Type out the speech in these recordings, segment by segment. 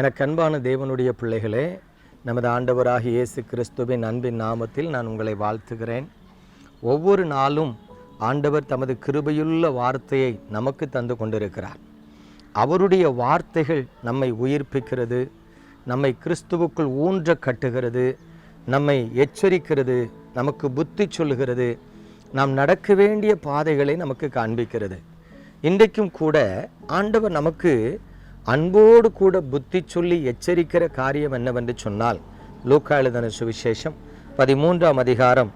எனக்கு அன்பான தேவனுடைய பிள்ளைகளே நமது ஆண்டவராக இயேசு கிறிஸ்துவின் அன்பின் நாமத்தில் நான் உங்களை வாழ்த்துகிறேன். ஒவ்வொரு நாளும் ஆண்டவர் தமது கிருபையுள்ள வார்த்தையை நமக்கு தந்து கொண்டிருக்கிறார். அவருடைய வார்த்தைகள் நம்மை உயிர்ப்பிக்கிறது நம்மை கிறிஸ்துவுக்குள் ஊன்ற கட்டுகிறது நம்மை எச்சரிக்கிறது நமக்கு புத்தி சொல்லுகிறது நாம் நடக்க வேண்டிய பாதைகளை நமக்கு காண்பிக்கிறது. இன்றைக்கும் கூட ஆண்டவர் நமக்கு அன்போடு கூட புத்தி சொல்லி எச்சரிக்கிற காரியம் என்னவென்று சொன்னால் லூக்கா எழுதன சுவிசேஷம் பதிமூன்றாம் அதிகாரம்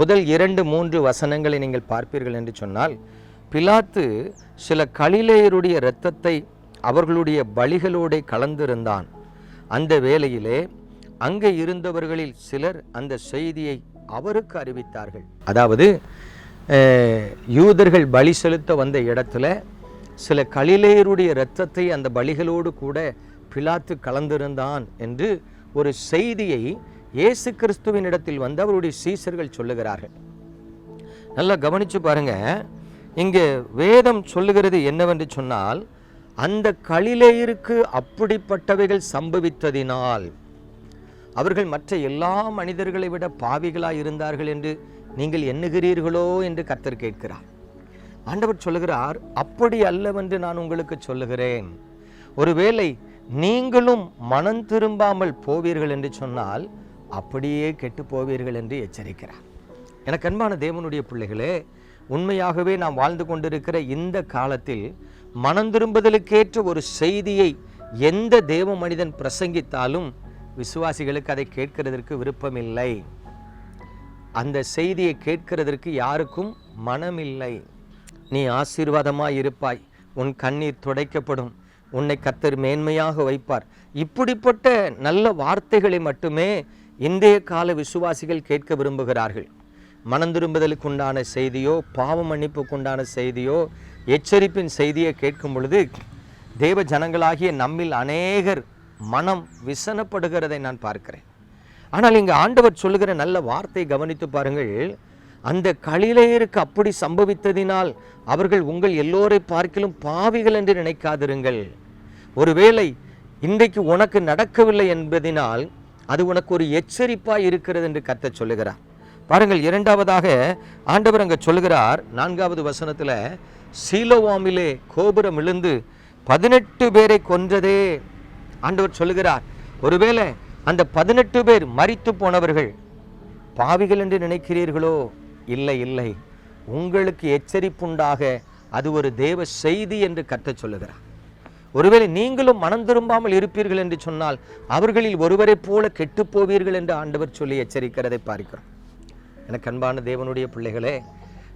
முதல் இரண்டு மூன்று வசனங்களை நீங்கள் பார்ப்பீர்கள் என்று சொன்னால் பிலாத்து சில கலிலேயருடைய இரத்தத்தை அவர்களுடைய பலிகளோடே கலந்திருந்தான். அந்த வேளையிலே அங்கே இருந்தவர்களில் சிலர் அந்த செய்தியை அவருக்கு அறிவித்தார்கள். அதாவது யூதர்கள் பலி செலுத்த வந்த இடத்துல சில கலிலேயருடைய இரத்தத்தை அந்த பலிகளோடு கூட பிலாத்து கலந்திருந்தான் என்று ஒரு செய்தியை இயேசு கிறிஸ்துவின் இடத்தில் வந்து அவருடைய சீசர்கள் சொல்லுகிறார்கள். நல்லா கவனிச்சு பாருங்க. இங்கே வேதம் சொல்லுகிறது என்னவென்று சொன்னால் அந்த கலிலேயருக்கு அப்படிப்பட்டவைகள் சம்பவித்ததினால் அவர்கள் மற்ற எல்லா மனிதர்களை விட பாவிகளாக இருந்தார்கள் என்று நீங்கள் எண்ணுகிறீர்களோ என்று கர்த்தர் கேட்கிறார். ஆண்டவர் சொல்லுகிறார் அப்படி அல்லவென்று நான் உங்களுக்கு சொல்லுகிறேன். ஒருவேளை நீங்களும் மனம் திரும்பாமல் போவீர்கள் என்று சொன்னால் அப்படியே கெட்டு போவீர்கள் என்று எச்சரிக்கிறார். எனக்கு அன்பான தேவனுடைய பிள்ளைகளே உண்மையாகவே நாம் வாழ்ந்து கொண்டிருக்கிற இந்த காலத்தில் மனம் திரும்புதலுக்கேற்ற ஒரு செய்தியை எந்த தேவ மனிதன் பிரசங்கித்தாலும் விசுவாசிகளுக்கு அதை கேட்கிறதற்கு விருப்பமில்லை. அந்த செய்தியை கேட்கிறதற்கு யாருக்கும் மனமில்லை. நீ ஆசீர்வாதமாய் இருப்பாய் உன் கண்ணீர் துடைக்கப்படும். உன்னை கத்தர் மேன்மையாக வைப்பார். இப்படிப்பட்ட நல்ல வார்த்தைகளை மட்டுமே இன்றைய கால விசுவாசிகள் கேட்க விரும்புகிறார்கள். மனம் திரும்புதலுக்கு உண்டான செய்தியோ பாவ மன்னிப்புக்கு உண்டான செய்தியோ எச்சரிப்பின் செய்தியை கேட்கும் பொழுது தேவ ஜனங்களாகிய நம்மில் அநேகர் மனம் விசனப்படுகிறதை நான் பார்க்கிறேன். ஆனால் இங்கே ஆண்டவர் சொல்லுகிற நல்ல வார்த்தை கவனித்து பாருங்கள். அந்த கலிலேயருக்கு அப்படி சம்பவித்ததினால் அவர்கள் உங்கள் எல்லோரை பார்க்கிலும் பாவிகள் என்று நினைக்காதிருங்கள். ஒருவேளை இன்றைக்கு உனக்கு நடக்கவில்லை என்பதினால் அது உனக்கு ஒரு எச்சரிப்பாக இருக்கிறது என்று கத்த சொல்லுகிறார். பாருங்கள் இரண்டாவதாக ஆண்டவர் அங்கே சொல்லுகிறார் நான்காவது வசனத்தில் சீலோவாமிலே கோபுரம் விழுந்து பதினெட்டு பேரை கொன்றதே ஆண்டவர் சொல்லுகிறார். ஒருவேளை அந்த பதினெட்டு பேர் மறித்து போனவர்கள் பாவிகள் என்று நினைக்கிறீர்களோ? இல்லை இல்லை. உங்களுக்கு எச்சரிப்புண்டாக அது ஒரு தேவ செய்தி என்று கற்ற சொல்லுகிறார். ஒருவேளை நீங்களும் மனம் திரும்பாமல் இருப்பீர்கள் என்று சொன்னால் அவர்களில் ஒருவரைப் போல கெட்டுப் போவீர்கள் என்று ஆண்டவர் சொல்லி எச்சரிக்கிறதை பார்க்கிறோம். எனக்கு அன்பான தேவனுடைய பிள்ளைகளே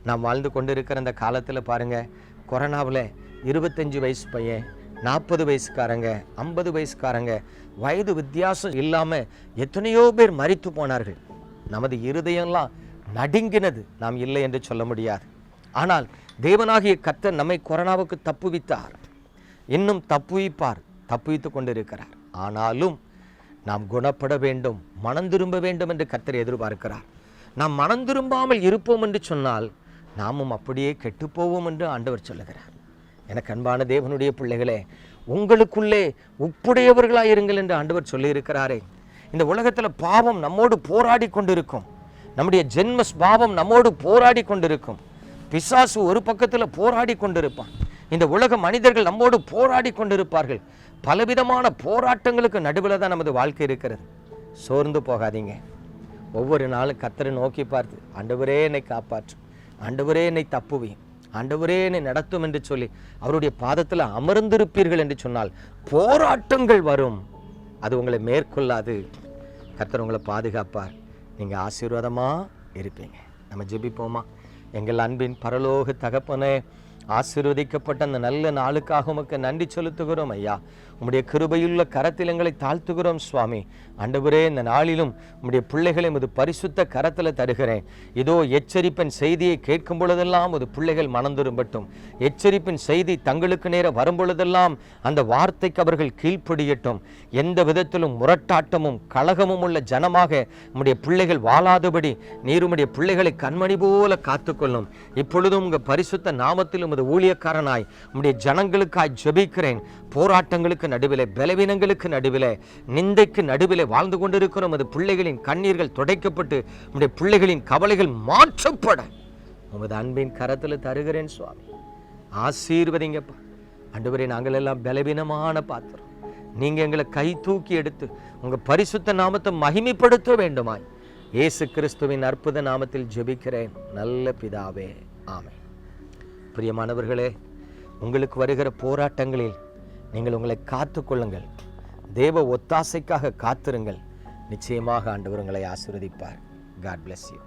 நாம் வாழ்ந்து கொண்டிருக்கிற அந்த காலத்தில் பாருங்க கொரோனாவில் இருபத்தஞ்சு வயசு பையன் நாற்பது வயசுக்காரங்க ஐம்பது வயசுக்காரங்க வயது வித்தியாசம் இல்லாமல் எத்தனையோ பேர் மறித்து போனார்கள். நமது இருதயம்லாம் நடுங்கினது நாம் இல்லை என்று சொல்ல முடியாது. ஆனால் தேவனாகிய கர்த்தர் நம்மை கொரோனாவுக்கு தப்புவித்தார். இன்னும் தப்புவிப்பார் தப்புவித்து கொண்டிருக்கிறார். ஆனாலும் நாம் குணப்பட வேண்டும் மனம் திரும்ப வேண்டும் என்று கர்த்தர் எதிர்பார்க்கிறார். நாம் மனம் திரும்பாமல் இருப்போம் என்று சொன்னால் நாமும் அப்படியே கெட்டுப்போவோம் என்று ஆண்டவர் சொல்லுகிறார். எனக்கு அன்பான தேவனுடைய பிள்ளைகளே உங்களுக்குள்ளே உப்புடையவர்களாக இருங்கள் என்று ஆண்டவர் சொல்லியிருக்கிறாரே. இந்த உலகத்தில் பாவம் நம்மோடு போராடி கொண்டிருக்கும். நம்முடைய ஜென்ம பாவம் நம்மோடு போராடி கொண்டிருக்கும். பிசாசு ஒரு பக்கத்தில் போராடி கொண்டிருப்பான். இந்த உலக மனிதர்கள் நம்மோடு போராடி கொண்டிருப்பார்கள். பலவிதமான போராட்டங்களுக்கு நடுவில் தான் நமது வாழ்க்கை இருக்கிறது. சோர்ந்து போகாதீங்க. ஒவ்வொரு நாளும் கத்தரை நோக்கி பார்த்து ஆண்டவரே என்னை காப்பாற்றும். ஆண்டவரே என்னை தப்புவேன் ஆண்டவரே என்னை நடத்தும் என்று சொல்லி அவருடைய பாதத்தில் அமர்ந்திருப்பீர்கள் என்று சொன்னால் போராட்டங்கள் வரும். அது உங்களை மேற்கொள்ளாது. கர்த்தர் உங்களை பாதுகாப்பார். நீங்கள் ஆசீர்வாதமாக இருப்பீங்க. நம்ம ஜெபிப்போமா? எங்கள் அன்பின் பரலோக தகப்பனே ஆசீர்வதிக்கப்பட்ட அந்த நல்ல நாளுக்காக உமக்கு நன்றி செலுத்துகிறோம் ஐயா. உம்முடைய கிருபையுள்ள கரத்தில் எங்களை தாழ்த்துகிறோம் சுவாமி. ஆண்டவரே இந்த நாளிலும் உம்முடைய பிள்ளைகளை உமது பரிசுத்த கரத்தில் தருகிறேன். இதோ எச்சரிப்பின் செய்தியை கேட்கும் பொழுதெல்லாம் ஒரு பிள்ளைகள் மணந்திரும்பட்டும் எச்சரிப்பின் செய்தி தங்களுக்கு நேர வரும் பொழுதெல்லாம் அந்த வார்த்தைக்கு அவர்கள் கீழ்ப்படியட்டும். எந்த விதத்திலும் முரட்டாட்டமும் கழகமும் உள்ள ஜனமாக உம்முடைய பிள்ளைகள் வாழாதபடி நீர் உம்முடைய பிள்ளைகளை கண்மணி போல காத்துக்கொள்ளும். இப்பொழுதும் உங்கள் பரிசுத்த நாமத்தில் உமது ஊழியக்காரனாய் உம்முடைய ஜனங்களுக்காய் ஜெபிக்கிறேன். போராட்டங்களுக்கு நடுவிலே பலவீனங்களுக்கு நடுவிலே நிந்தைக்கு நடுவிலே வாழ்ந்து கொண்டிருக்கிறோம் அது பிள்ளைகளின் கண்ணீர்கள் துடைக்கப்பட்டு நம்முடைய பிள்ளைகளின் கவலைகள் மாற்றப்பட. உமது அன்பின் கரத்தில் தருகிறேன் சுவாமி. ஆசீர்வதிங்கப்பா. ஆண்டவரே நாங்கள் எல்லாம் பலவீனமான பாத்திரம். நீங்கள் எங்களை கை தூக்கி எடுத்து உங்கள் பரிசுத்த நாமத்தை மகிமைப்படுத்த வேண்டுமாய். இயேசு கிறிஸ்துவின் அற்புத நாமத்தில் ஜெபிக்கிறேன். நல்ல பிதாவே. ஆமை பிரியமானவர்களே உங்களுக்கு வருகிற போராட்டங்களில் நீங்கள் உங்களை காத்து கொள்ளுங்கள் தேவ ஒத்தாசைக்காக காத்திருங்கள். நிச்சயமாக ஆண்டவர் உங்களை ஆசிர்வதிப்பார். God bless you